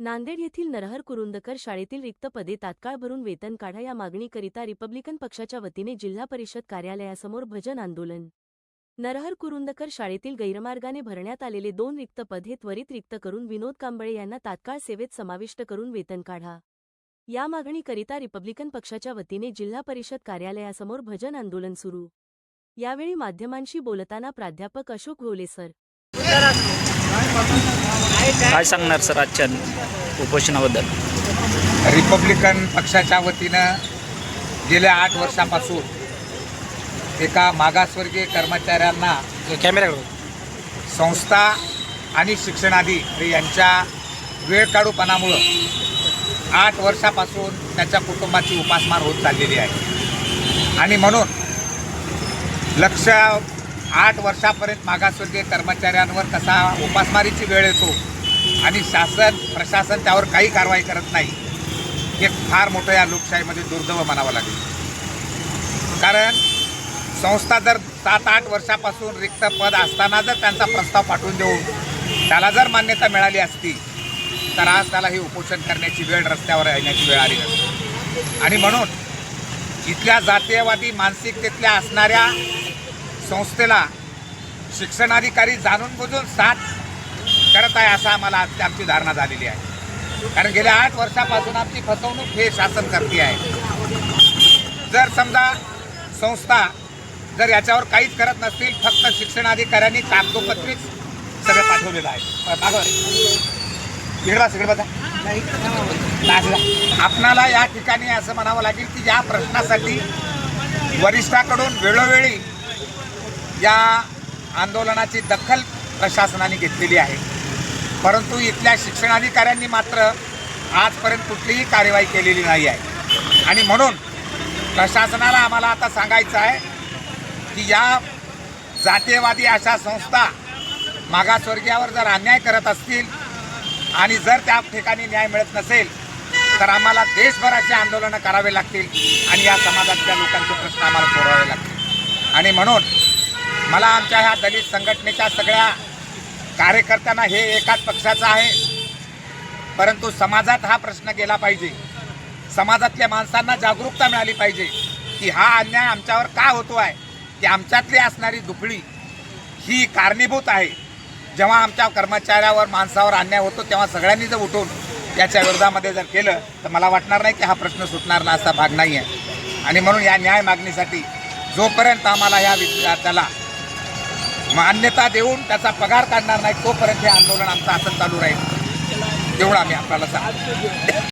नांदेड येथील नरहर कुरुंदकर शाळेतील रिक्त पदे तात्काळ भरून वेतन काढा या मागणीकरिता रिपब्लिकन पक्षाच्या वतीने जिल्हा परिषद कार्यालयासमोर भजन आंदोलन. नरहर कुरुंदकर शाळेतील गैरमार्गाने भरण्यात आलेले दोन रिक्त पद हे त्वरित रिक्त करून विनोद कांबळे यांना तात्काळ सेवेत समाविष्ट करून वेतन काढा. या मागणीकरिता रिपब्लिकन पक्षाच्या वतीने जिल्हा परिषद कार्यालयासमोर भजन आंदोलन सुरू. यावेळी माध्यमांशी बोलताना प्राध्यापक अशोक घोले सर. काय सांगणार सर आजच्या उपोषणाबद्दल? रिपब्लिकन पक्षाच्या वतीनं गेल्या आठ वर्षापासून एका मागासवर्गीय कर्मचाऱ्यांना संस्था आणि शिक्षणाधी यांच्या वेळ काढूपणामुळं आठ वर्षापासून त्याच्या कुटुंबाची उपासमार होत चाललेली आहे. आणि म्हणून लक्ष आठ वर्षापर्यंत मागासवर्गीय कर्मचाऱ्यांवर कसा उपासमारीची वेळ येतो आणि शासन प्रशासन त्यावर काही कारवाई करत नाही हे फार मोठं या लोकशाहीमध्ये दुर्दैव म्हणावं लागेल. कारण संस्था जर सात आठ वर्षापासून रिक्त पद असताना जर त्यांचा प्रस्ताव पाठवून देऊन त्याला जर मान्यता मिळाली असती तर आज त्याला हे उपोषण करण्याची वेळ रस्त्यावर येण्याची वेळ आली आणि म्हणून इथल्या जातीयवादी मानसिकतेतल्या असणाऱ्या संस्थेला शिक्षणाधिकारी जाणून बुजून साथ करत आहे असं आम्हाला आज आमची धारणा झालेली आहे. कारण गेल्या आठ वर्षापासून आमची फसवणूक हे शासन करते आहे. जर समजा संस्था जर याच्यावर काहीच करत नसतील फक्त शिक्षणाधिकाऱ्यांनी कागदोपत्रीच सगळं पाठवलेलं आहे. मागं. सगळं बघा आपणाला या ठिकाणी असं म्हणावं लागेल की या प्रश्नासाठी वरिष्ठाकडून वेळोवेळी या आंदोलनाची दखल प्रशासनाने घेतलेली आहे. परंतु इथल्या शिक्षणाधिकाऱ्यांनी मात्र आजपर्यंत कुठलीही कार्यवाही केलेली नाही आहे. आणि म्हणून प्रशासनाला आम्हाला आता सांगायचं आहे की या जातीयवादी अशा संस्था मागासवर्गीयावर जर अन्याय करत असतील आणि जर त्या ठिकाणी न्याय मिळत नसेल तर आम्हाला देशभराचे आंदोलनं करावे लागतील आणि या समाजातल्या लोकांचे प्रश्न आम्हाला सोडवावे लागतील. आणि म्हणून मला आमच्या ह्या दलित संघटनेच्या सगळ्या कार्यकर्त्यांना हे एकाच पक्षाचं आहे. परंतु समाजात हा प्रश्न गेला पाहिजे. समाजातल्या माणसांना जागरूकता मिळाली पाहिजे की हा अन्याय आमच्यावर का होतो आहे? की आमच्यातली असणारी दुफळी ही कारणीभूत आहे. जेव्हा आमच्या कर्मचाऱ्यावर माणसावर अन्याय होतो तेव्हा सगळ्यांनी जर उठून याच्या विरोधामध्ये जर केलं तर मला वाटणार नाही की हा प्रश्न सुटणार ना असा भाग नाही आहे आणि म्हणून या न्याय मागणीसाठी जोपर्यंत आम्हाला ह्या विद्यार्थ्याला मान्यता देऊन त्याचा पगार काढणार नाही तोपर्यंत हे आंदोलन आमचं असं चालू राहील. तेवढं आम्ही आपल्याला सांग